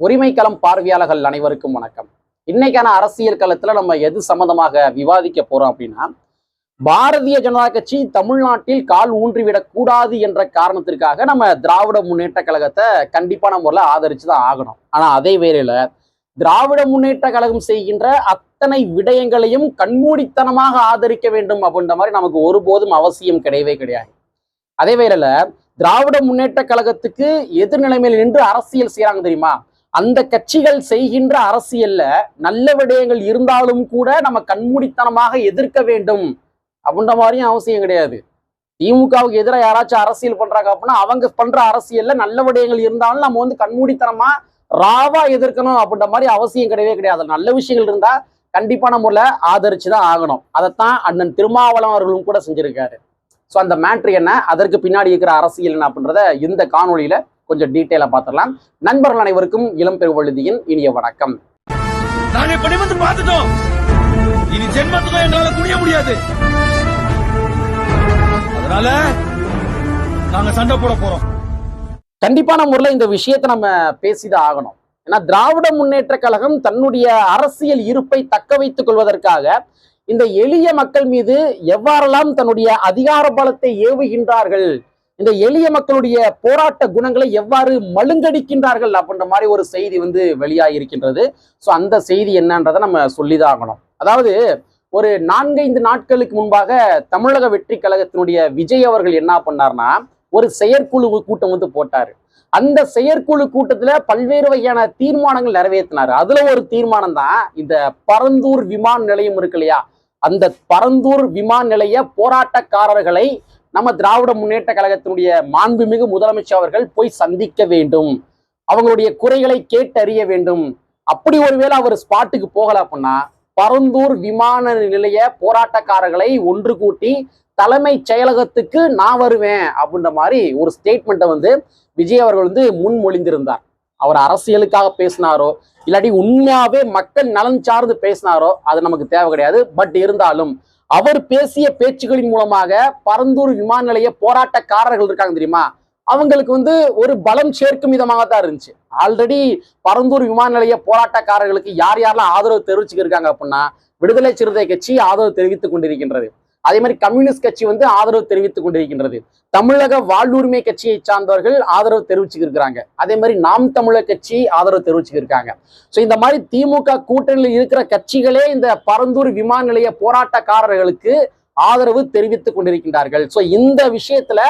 உரிமைக்களம் பார்வையாளர்கள் அனைவருக்கும் வணக்கம். இன்னைக்கான அரசியல் களத்துல நம்ம எது சம்பந்தமாக விவாதிக்க போறோம் அப்படின்னா பாரதிய ஜனதா கட்சி தமிழ்நாட்டில் கால் ஊன்றிவிடக் கூடாது என்ற காரணத்திற்காக நம்ம திராவிட முன்னேற்ற கழகத்தை கண்டிப்பான முறையில் ஆதரிச்சு தான் ஆகணும். ஆனா அதே வேளையில திராவிட முன்னேற்ற கழகம் செய்கின்ற அத்தனை விடயங்களையும் கண்மூடித்தனமாக ஆதரிக்க வேண்டும் அப்படின்ற மாதிரி நமக்கு ஒருபோதும் அவசியம் கிடையவே கிடையாது. அதே வேளையில திராவிட முன்னேற்ற கழகத்துக்கு எதிர்நிலைமையில் நின்று அரசியல் செய்யறாங்க தெரியுமா? அந்த கட்சிகள் செய்கின்ற அரசியல்ல நல்ல விடயங்கள் இருந்தாலும் கூட நம்ம கண்மூடித்தனமாக எதிர்க்க வேண்டும். அப்படின்ற மாதிரியும் அவசியம் கிடையாது. திமுகவுக்கு எதிராக யாராச்சும் அரசியல் பண்றாங்க அப்படின்னா அவங்க பண்ற அரசியல்ல நல்ல விடயங்கள் இருந்தாலும் நம்ம வந்து கண்மூடித்தனமா ராவா எதிர்க்கணும் அப்படின்ற மாதிரி அவசியம் கிடையவே கிடையாது. நல்ல விஷயங்கள் இருந்தா கண்டிப்பான முறை ஆதரிச்சு தான் ஆகணும். அதைத்தான் அண்ணன் திருமாவளம் அவர்களும் கூட செஞ்சிருக்காரு. ஸோ அந்த மேட்ரு என்ன? அதற்கு பின்னாடி இருக்கிற அரசியல் என்ன அப்படின்றத இந்த காணொலியில கொஞ்சம் டீட்டெயிலாக பார்த்துடலாம். நண்பர்கள் அனைவருக்கும் இளம் பெருவழுதியின் இனிய வணக்கம். நாங்க இப்ப நிமிர்ந்து பார்த்துட்டோம். இனி ஜென்மத்துக்கும் எங்களால குனிய முடியாது. அதனால நாங்க சண்டை போட போறோம். கண்டிப்பான முறையில் இந்த விஷயத்தை நம்ம பேசிதான் ஆகணும். ஏன்னா திராவிட முன்னேற்ற கழகம் தன்னுடைய அரசியல் இருப்பை தக்க வைத்துக் கொள்வதற்காக இந்த எளிய மக்கள் மீது எவ்வாறெல்லாம் தன்னுடைய அதிகார பலத்தை ஏவுகின்றார்கள் இந்த எளிய மக்களுடைய போராட்ட குணங்களை எவ்வாறு மழுங்கடிக்கின்றார்கள் அப்படின்ற மாதிரி ஒரு செய்தி வந்து வெளியாகிருக்கின்றது ஸோ அந்த செய்தி என்னன்றதை நம்ம சொல்லிதான் ஆகணும். அதாவது ஒரு நான்கைந்து நாட்களுக்கு முன்பாக தமிழக வெற்றி கழகத்தினுடைய விஜய் அவர்கள் என்ன பண்ணார்னா ஒரு செயற்குழு கூட்டம் வந்து போட்டாரு. அந்த செயற்குழு கூட்டத்துல பல்வேறு வகையான தீர்மானங்கள் நிறைவேற்றினார். அதுல ஒரு தீர்மானம் தான் இந்த பரந்தூர் விமான நிலையம் இருக்கு இல்லையா? அந்த பரந்தூர் விமான நிலைய போராட்டக்காரர்களை நம்ம திராவிட முன்னேற்ற கழகத்தினுடைய மாண்புமிகு முதலமைச்சர் அவர்கள் போய் சந்திக்க வேண்டும். அவங்களுடைய குறைகளை கேட்டறிய வேண்டும். அப்படி ஒருவேளை அவர் ஸ்பாட்டுக்கு போகல அப்படின்னா பரந்தூர் விமான நிலைய போராட்டக்காரர்களை ஒன்று கூட்டி தலைமை செயலகத்துக்கு நான் வருவேன் அப்படின்ற மாதிரி ஒரு ஸ்டேட்மெண்ட்டை வந்து விஜய் அவர்கள் வந்து முன்மொழிந்திருந்தார். அவர் அரசியலுக்காக பேசினாரோ இல்லாட்டி உண்மையாவே மக்கள் நலன் சார்ந்து பேசினாரோ அது நமக்கு தேவை கிடையாது. பட் இருந்தாலும் அவர் பேசிய பேச்சுகளின் மூலமாக பரந்தூர் விமான நிலைய போராட்டக்காரர்கள் இருக்காங்க தெரியுமா? அவங்களுக்கு வந்து ஒரு பலம் சேர்க்கும் விதமாக தான் இருந்துச்சு. ஆல்ரெடி பரந்தூர் விமான நிலைய போராட்டக்காரர்களுக்கு யார் யாரெல்லாம் ஆதரவு தெரிவிச்சுக்கிருக்காங்க அப்படின்னா விடுதலை சிறுத்தை கட்சி ஆதரவு தெரிவித்துக் கொண்டிருக்கின்றது. அதே மாதிரி கம்யூனிஸ்ட் கட்சி வந்து ஆதரவு தெரிவித்துக் கொண்டிருக்கின்றது. தமிழக வாழ்வுரிமை கட்சியை சார்ந்தவர்கள் ஆதரவு தெரிவிச்சுக்கிருக்கிறாங்க. அதே மாதிரி நாம் தமிழர் கட்சி ஆதரவு தெரிவிச்சுக்கிருக்காங்க. ஸோ இந்த மாதிரி திமுக கூட்டணியில் இருக்கிற கட்சிகளே இந்த பரந்தூர் விமான நிலைய போராட்டக்காரர்களுக்கு ஆதரவு தெரிவித்துக் கொண்டிருக்கின்றார்கள். ஸோ இந்த விஷயத்துல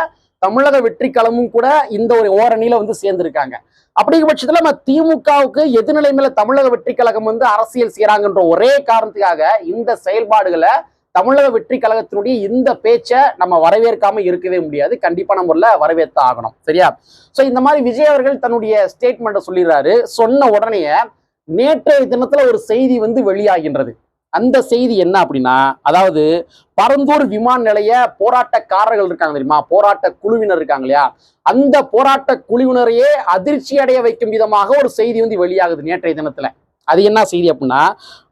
தமிழக வெற்றிக்களமும் கூட இந்த ஒரு ஓரணியில வந்து சேர்ந்திருக்காங்க. அப்படிங்கிற பட்சத்துல நம்ம திமுகவுக்கு எதிர்நிலைமையில தமிழக வெற்றி கழகம் வந்து அரசியல் செய்யறாங்கன்ற ஒரே காரணத்துக்காக இந்த செயல்பாடுகளை தமிழக வெற்றி கழகத்தினுடைய இந்த பேச்சை நம்ம வரவேற்காம இருக்கவே முடியாது. கண்டிப்பா நம்ம வரவேற்று ஆகணும். சரியா? சோ இந்த மாதிரி விஜய் அவர்கள் தன்னுடைய ஸ்டேட்மெண்ட்டை சொல்லிடுறாரு. சொன்ன உடனே நேற்றைய தினத்துல ஒரு செய்தி வந்து வெளியாகின்றது. அந்த செய்தி என்ன அப்படின்னா அதாவது பரந்தூர் விமான நிலைய போராட்டக்காரர்கள் இருக்காங்க தெரியுமா? போராட்ட குழுவினர் இருக்காங்க இல்லையா? அந்த போராட்ட குழுவினரையே அதிர்ச்சி அடைய வைக்கும் விதமாக ஒரு செய்தி வந்து வெளியாகுது நேற்றைய தினத்துல. அது என்ன செய்தி அப்படின்னா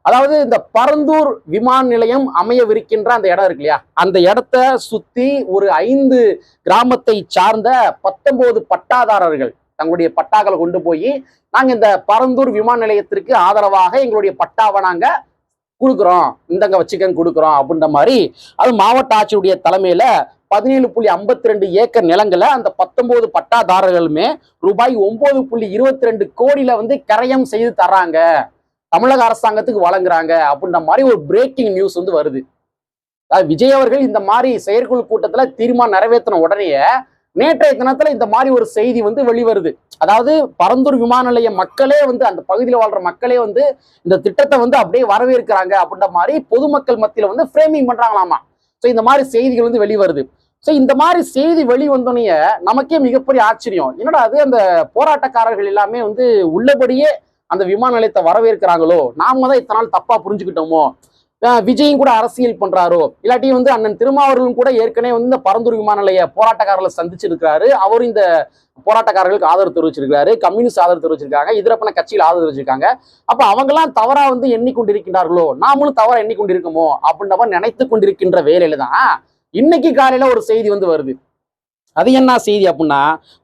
அதாவது இந்த பரந்தூர் விமான நிலையம் அமையவிருக்கின்ற அந்த இடம் இருக்கு இல்லையா? அந்த இடத்த சுத்தி ஒரு ஐந்து கிராமத்தை சார்ந்த பத்தொன்பது பட்டாதாரர்கள் தங்களுடைய பட்டாக்களை கொண்டு போய் நாங்க இந்த பரந்தூர் விமான நிலையத்திற்கு ஆதரவாக எங்களுடைய பட்டாவை நாங்க கொடுக்குறோம். இந்தங்க வச்சுக்கங்க கொடுக்குறோம் அப்படின்ற மாதிரி அது மாவட்ட ஆட்சியுடைய தலைமையில பதினேழு புள்ளி ஐம்பத்தி ரெண்டு ஏக்கர் நிலங்களை அந்த பத்தொன்பது பட்டாதாரர்களுமே ரூபாய் ஒன்பது புள்ளி இருபத்தி ரெண்டு கோடியில வந்து கரையம் செய்து தர்றாங்க. தமிழக அரசாங்கத்துக்கு வழங்குறாங்க அப்படின்ற மாதிரி ஒரு பிரேக்கிங் நியூஸ் வந்து வருது. அதாவது விஜய் அவர்கள் இந்த மாதிரி செயற்குழு கூட்டத்துல தீர்மானம் நிறைவேற்றின உடனே நேற்றைய தினத்துல இந்த மாதிரி ஒரு செய்தி வந்து வெளிவருது. அதாவது பரந்தூர் விமான நிலைய மக்களே வந்து அந்த பகுதியில் வாழ்ற மக்களே வந்து இந்த திட்டத்தை வந்து அப்படியே வரவேற்கிறாங்க அப்படின்ற மாதிரி பொதுமக்கள் மத்தியில வந்து ஃப்ரேமிங் பண்றாங்களாமா. ஸோ இந்த மாதிரி செய்திகள் வந்து வெளிவருது. ஸோ இந்த மாதிரி செய்தி வெளிவந்தோடனே நமக்கே மிகப்பெரிய ஆச்சரியம். என்னடா அது? அந்த போராட்டக்காரர்கள் எல்லாமே வந்து உள்ளபடியே அந்த விமான நிலையத்தை வரவேற்கிறாங்களோ? நாம தான் இத்தனை நாள் தப்பா புரிஞ்சுக்கிட்டோமோ? அஹ் விஜயும் கூட அரசியல் பண்றாரோ? இல்லாட்டி வந்து அண்ணன் திருமாவர்களும் கூட ஏற்கனவே வந்து இந்த பரந்தூர் விமான நிலைய போராட்டக்காரர்களை சந்திச்சிருக்கிறாரு. அவரும் இந்த போராட்டக்காரர்களுக்கு ஆதரவு தெரிவிச்சிருக்காரு கம்யூனிஸ்ட் ஆதரவு தெரிவிச்சிருக்காங்க. இதரப்பன கட்சியில் ஆதரவு தெரிவிச்சிருக்காங்க. அப்ப அவங்கெல்லாம் தவறா வந்து எண்ணிக்கொண்டிருக்கின்றார்களோ? நாமளும் தவறா எண்ணிக்கொண்டிருக்கோமோ? அப்படின்ற நினைத்து கொண்டிருக்கின்ற வேலையில தான் இன்னைக்கு காலையில ஒரு செய்தி வந்து வருது. அது என்ன செய்தி அப்படின்னா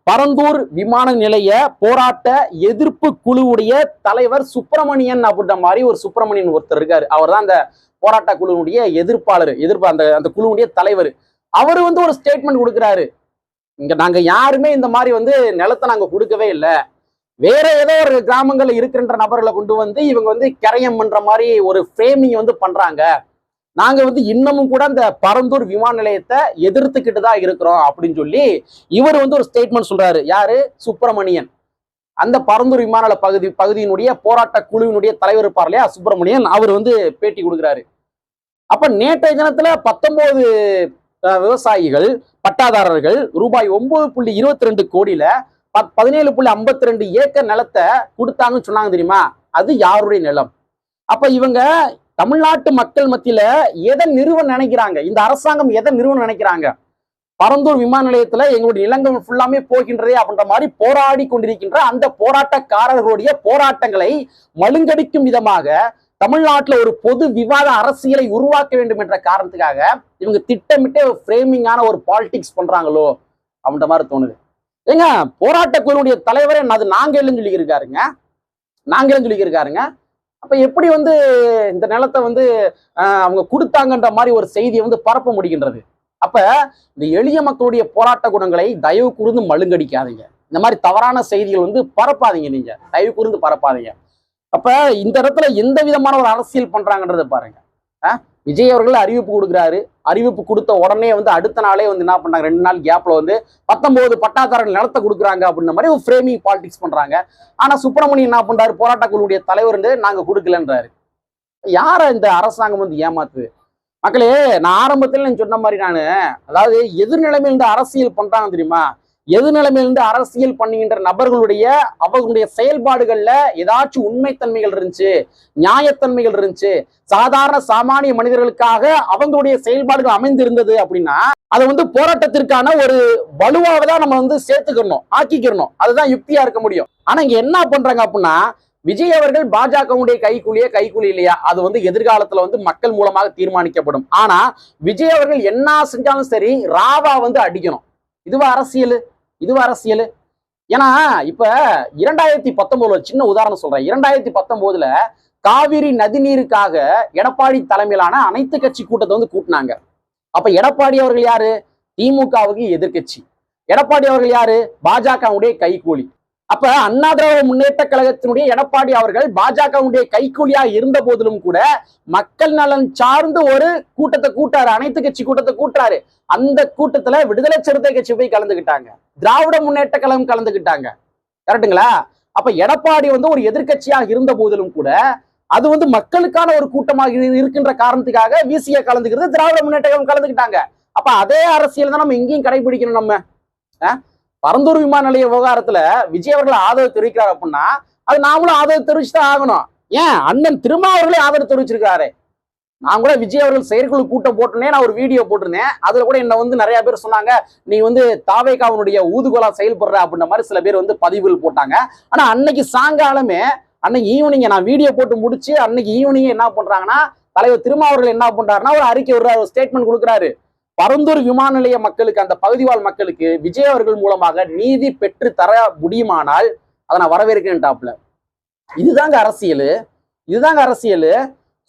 பரந்தூர் விமான நிலைய போராட்ட எதிர்ப்பு குழுவுடைய தலைவர் சுப்பிரமணியன் அப்படின்ற மாதிரி ஒரு சுப்பிரமணியன் ஒருத்தர் இருக்காரு. அவர் தான் அந்த போராட்ட குழுவுடைய எதிர்ப்பாளர் எதிர்ப்பு அந்த அந்த குழுவுடைய தலைவர். அவர் வந்து ஒரு ஸ்டேட்மெண்ட் கொடுக்குறாரு. இங்க நாங்க யாருமே இந்த மாதிரி வந்து நிலத்தை நாங்க கொடுக்கவே இல்லை. வேற ஏதோ ஒரு கிராமங்கள்ல இருக்கின்ற நபர்களை கொண்டு வந்து இவங்க வந்து கரையம் பண்ற மாதிரி ஒரு ஃப்ரேமிங் வந்து பண்றாங்க. நாங்க வந்து இன்னமும் கூட அந்த பரந்தூர் விமான நிலையத்தை எதிர்த்துக்கிட்டு தான் இருக்கிறோம் அப்படின்னு சொல்லி இவர் வந்து ஒரு ஸ்டேட்மெண்ட் சொல்றாரு. யாரு? சுப்பிரமணியன். அந்த பரந்தூர் விமான பகுதி பகுதியினுடைய போராட்ட குழுவினுடைய தலைவர் இருப்பார் இல்லையா? சுப்பிரமணியன் அவர் வந்து பேட்டி கொடுக்குறாரு. அப்ப நேற்றைய தினத்துல பத்தொன்பது விவசாயிகள் பட்டாதாரர்கள் ரூபாய் ஒன்பது புள்ளி இருபத்தி ரெண்டு கோடியில பத்- பதினேழு புள்ளி ஐம்பத்தி ரெண்டு ஏக்கர் நிலத்தை கொடுத்தாங்கன்னு சொன்னாங்க தெரியுமா? அது யாருடைய நிலம்? அப்ப இவங்க தமிழ்நாட்டு மக்கள் மத்தியில எதை நிறுவ நினைக்கிறாங்க? இந்த அரசாங்கம் எதை நிறுவ நினைக்கிறாங்க? பரந்தூர் விமான நிலையத்துல எங்களுடைய நிலங்கள் ஃபுல்லாமே போகின்றதே அப்படின்ற மாதிரி போராடி கொண்டிருக்கின்ற அந்த போராட்டக்காரர்களுடைய போராட்டங்களை மழுங்கடிக்கும் விதமாக தமிழ்நாட்டில் ஒரு பொது விவாத அரசியலை உருவாக்க வேண்டும் என்ற காரணத்துக்காக இவங்க திட்டமிட்டே ஃப்ரேமிங்கான ஒரு பாலிடிக்ஸ் பண்றாங்களோ அப்படின்ற மாதிரி தோணுது. ஏங்க போராட்ட குழுவுடைய தலைவரே அது நாங்க எழுந்து சொல்லியிருக்காருங்க நாங்க சொல்லியிருக்காருங்க அப்ப எப்படி வந்து இந்த நிலத்தை வந்து அவங்க கொடுத்தாங்கன்ற மாதிரி ஒரு செய்தியை வந்து பரப்ப முடிகின்றது? அப்ப இந்த எளிய மக்களுடைய போராட்ட குணங்களை தயவு கூர்ந்து மழுங்கடிக்காதீங்க. இந்த மாதிரி தவறான செய்திகள் வந்து பரப்பாதீங்க நீங்க. தயவு கூர்ந்து பரப்பாதீங்க. அப்ப இந்த இடத்துல எந்த விதமான ஒரு அரசியல் பண்றாங்கன்றதை பாருங்க. ஆஹ், விஜய் அவர்கள் அறிவிப்பு கொடுக்குறாரு. அறிவிப்பு கொடுத்த உடனே வந்து அடுத்த நாளே வந்து என்ன பண்ணாங்க? ரெண்டு நாள் கேப்ல வந்து பத்தொன்பது பட்டாதாரர்கள் நிலத்தை கொடுக்குறாங்க அப்படின்ற மாதிரி ஒரு ஃப்ரேமிங் பாலிடிக்ஸ் பண்றாங்க. ஆனா சுப்பிரமணியன் என்ன பண்றாரு? போராட்ட குழுவுடைய தலைவர் வந்து நாங்க கொடுக்கலன்றாரு. யார இந்த அரசாங்கம் வந்து ஏமாத்துது? மக்களே நான் ஆரம்பத்தில் சொன்ன மாதிரி நான் அதாவது எதிர்நிலைமையிலிருந்து அரசியல் பண்றாங்க தெரியுமா? எது நிலைமையிலிருந்து அரசியல் பண்ணுகின்ற நபர்களுடைய அவர்களுடைய செயல்பாடுகள்ல ஏதாச்சும் உண்மைத்தன்மைகள் இருந்துச்சு நியாயத்தன்மைகள் இருந்துச்சு சாதாரண சாமானிய மனிதர்களுக்காக அவங்களுடைய செயல்பாடுகள் அமைந்திருந்தது அப்படின்னா அதை வந்து போராட்டத்திற்கான ஒரு வலுவாக தான் நம்ம வந்து சேர்த்துக்கணும் ஆக்கிக்கிறணும் அதுதான் யுக்தியா இருக்க முடியும். ஆனா இங்க என்ன பண்றாங்க அப்படின்னா விஜய் அவர்கள் பாஜகவுடைய கைக்குழியே கைக்குழி இல்லையா? அது வந்து எதிர்காலத்துல வந்து மக்கள் மூலமாக தீர்மானிக்கப்படும். ஆனா விஜய் அவர்கள் என்ன செஞ்சாலும் சரி ராவா வந்து அடிக்கணும். இதுவா அரசியல்? இதுவா அரசியல். ஏன்னா இப்ப இரண்டாயிரத்தி பத்தொன்பதுல சின்ன உதாரணம் சொல்றேன். இரண்டாயிரத்தி பத்தொன்பதுல காவிரி நதிநீருக்காக எடப்பாடி தலைமையிலான அனைத்து கட்சி கூட்டத்தை வந்து கூட்டினாங்க. அப்ப எடப்பாடி அவர்கள் யாரு? திமுகவுக்கு எதிர்க்கட்சி. எடப்பாடி அவர்கள் யாரு? பாஜகவுடைய கைக்கூலி அப்ப அண்ணா திராவிட முன்னேற்ற கழகத்தினுடைய எடப்பாடி அவர்கள் பாஜகவுடைய கைக்கூலியா இருந்த போதிலும் கூட மக்கள் நலன் சார்ந்து ஒரு கூட்டத்தை கூட்டாரு. அனைத்து கட்சி கூட்டத்தை கூட்டுறாரு அந்த கூட்டத்துல விடுதலை சிறுத்தை கட்சி போய் கலந்துகிட்டாங்க. திராவிட முன்னேற்ற கழகம் கலந்துகிட்டாங்க. கரெக்டுங்களா அப்ப எடப்பாடி வந்து ஒரு எதிர்கட்சியாக இருந்த போதிலும் கூட அது வந்து மக்களுக்கான ஒரு கூட்டமாக இரு- இருக்கின்ற காரணத்துக்காக விசிய கலந்துக்கிறது திராவிட முன்னேற்ற கழகம் கலந்துக்கிட்டாங்க அப்ப அதே அரசியல் தான் நம்ம இங்கேயும் கடைபிடிக்கணும் நம்ம. அஹ்? பரந்தூர் விமான நிலைய விவகாரத்துல விஜய் அவர்கள் ஆதரவு தெரிவிக்கிறார் அப்படின்னா அது நாமளும் ஆதரவு தெரிவிச்சுதான் ஆகணும். ஏன்? அண்ணன் திருமாவர்களே ஆதரவு தெரிவிச்சிருக்காரு. நான் கூட விஜய் அவர்கள் செயற்குழு கூட்டம் போட்டோன்னே நான் ஒரு வீடியோ போட்டிருந்தேன். அதுல கூட என்ன வந்து நிறைய பேர் சொன்னாங்க நீ வந்து தாவேகாவனுடைய ஊதுகோலா செயல்படுற அப்படின்ற மாதிரி சில பேர் வந்து பதிவுகள் போட்டாங்க. ஆனா அன்னைக்கு சாயங்காலமே அன்னைக்கு ஈவினிங் நான் வீடியோ போட்டு முடிச்சு அன்னைக்கு ஈவினிங் என்ன பண்றாங்கன்னா தலைவர் திருமாவர்கள் என்ன பண்றாருன்னா ஒரு அறிக்கை விடுறாரு ஒரு ஸ்டேட்மெண்ட் கொடுக்குறாரு. பரந்தூர் விமான நிலைய மக்களுக்கு அந்த பகுதிவாழ் மக்களுக்கு விஜய் அவர்கள் மூலமாக நீதி பெற்று தர முடியுமானால் அதை நான் வரவேற்கிறேன்டாப்ல இதுதாங்க அரசியல். இதுதாங்க அரசியல்.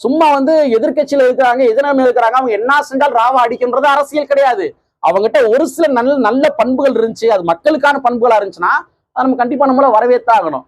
சும்மா வந்து எதிர்கட்சியில இருக்கிறாங்க எதிர்நிலைமையில இருக்கிறாங்க அவங்க என்ன செஞ்சால் ராவா அடிக்கின்றது அரசியல் கிடையாது. அவங்ககிட்ட ஒரு சில நல்ல நல்ல பண்புகள் இருந்துச்சு அது மக்களுக்கான பண்புகளா இருந்துச்சுன்னா அதை நம்ம கண்டிப்பா நம்மள வரவேற்றாகணும்.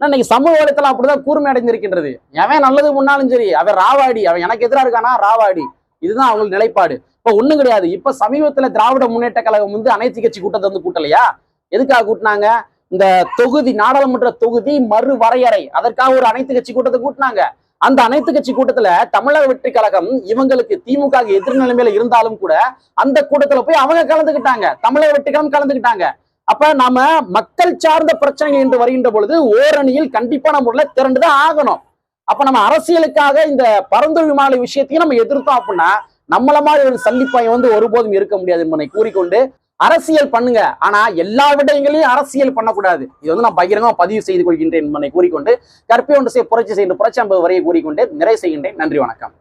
ஆனா இன்னைக்கு சமூக வலைத்தளம் அப்படிதான் கூர்மை அடைந்திருக்கின்றது. எவன் நல்லது முன்னாலும் சரி அவன் ராவாடி அவன் எனக்கு எதிராக இருக்கானா ராவாடி. இதுதான் அவங்க நிலைப்பாடு. இப்ப ஒண்ணும் கிடையாது. இப்ப சமீபத்துல திராவிட முன்னேற்ற கழகம் வந்து அனைத்து கட்சி கூட்டத்தை வந்து கூட்டலையா? எதுக்காக கூட்டினாங்க? இந்த தொகுதி நாடாளுமன்ற தொகுதி மறு வரையறை. அதற்காக ஒரு அனைத்து கட்சி கூட்டத்தை கூட்டினாங்க. அந்த அனைத்து கட்சி கூட்டத்துல தமிழக வெற்றி கழகம் இவங்களுக்கு திமுக எதிர்நிலைமையில இருந்தாலும் கூட அந்த கூட்டத்துல போய் அவங்க கலந்துக்கிட்டாங்க. தமிழக வெற்றி கழகம் கலந்துக்கிட்டாங்க. அப்ப நாம மக்கள் சார்ந்த பிரச்சனைகள் என்று வருகின்ற பொழுது ஓரணியில் கண்டிப்பான முறையில் திரண்டுதான் ஆகணும். அப்ப நம்ம அரசியலுக்காக இந்த பரந்தூர் விமான விஷயத்தையும் நம்ம எதிர்த்தோம் அப்படின்னா நம்மள மாதிரி ஒரு சல்லிப்பாய் வந்து ஒருபோதும் இருக்க முடியாது என்பதை கூறிக்கொண்டு அரசியல் பண்ணுங்க. ஆனா எல்லா விடயங்களையும் அரசியல் பண்ணக்கூடாது. இது வந்து நான் பகிரங்கமா பதிவு செய்து கொள்கின்றேன் என்பதை கூறிக்கொண்டு கற்பை ஒன்று செய்ய புரட்சி செய்கின்ற புரட்சி அம்பது வரையை கூறிக்கொண்டு நிறைவு செய்கின்றேன். நன்றி வணக்கம்.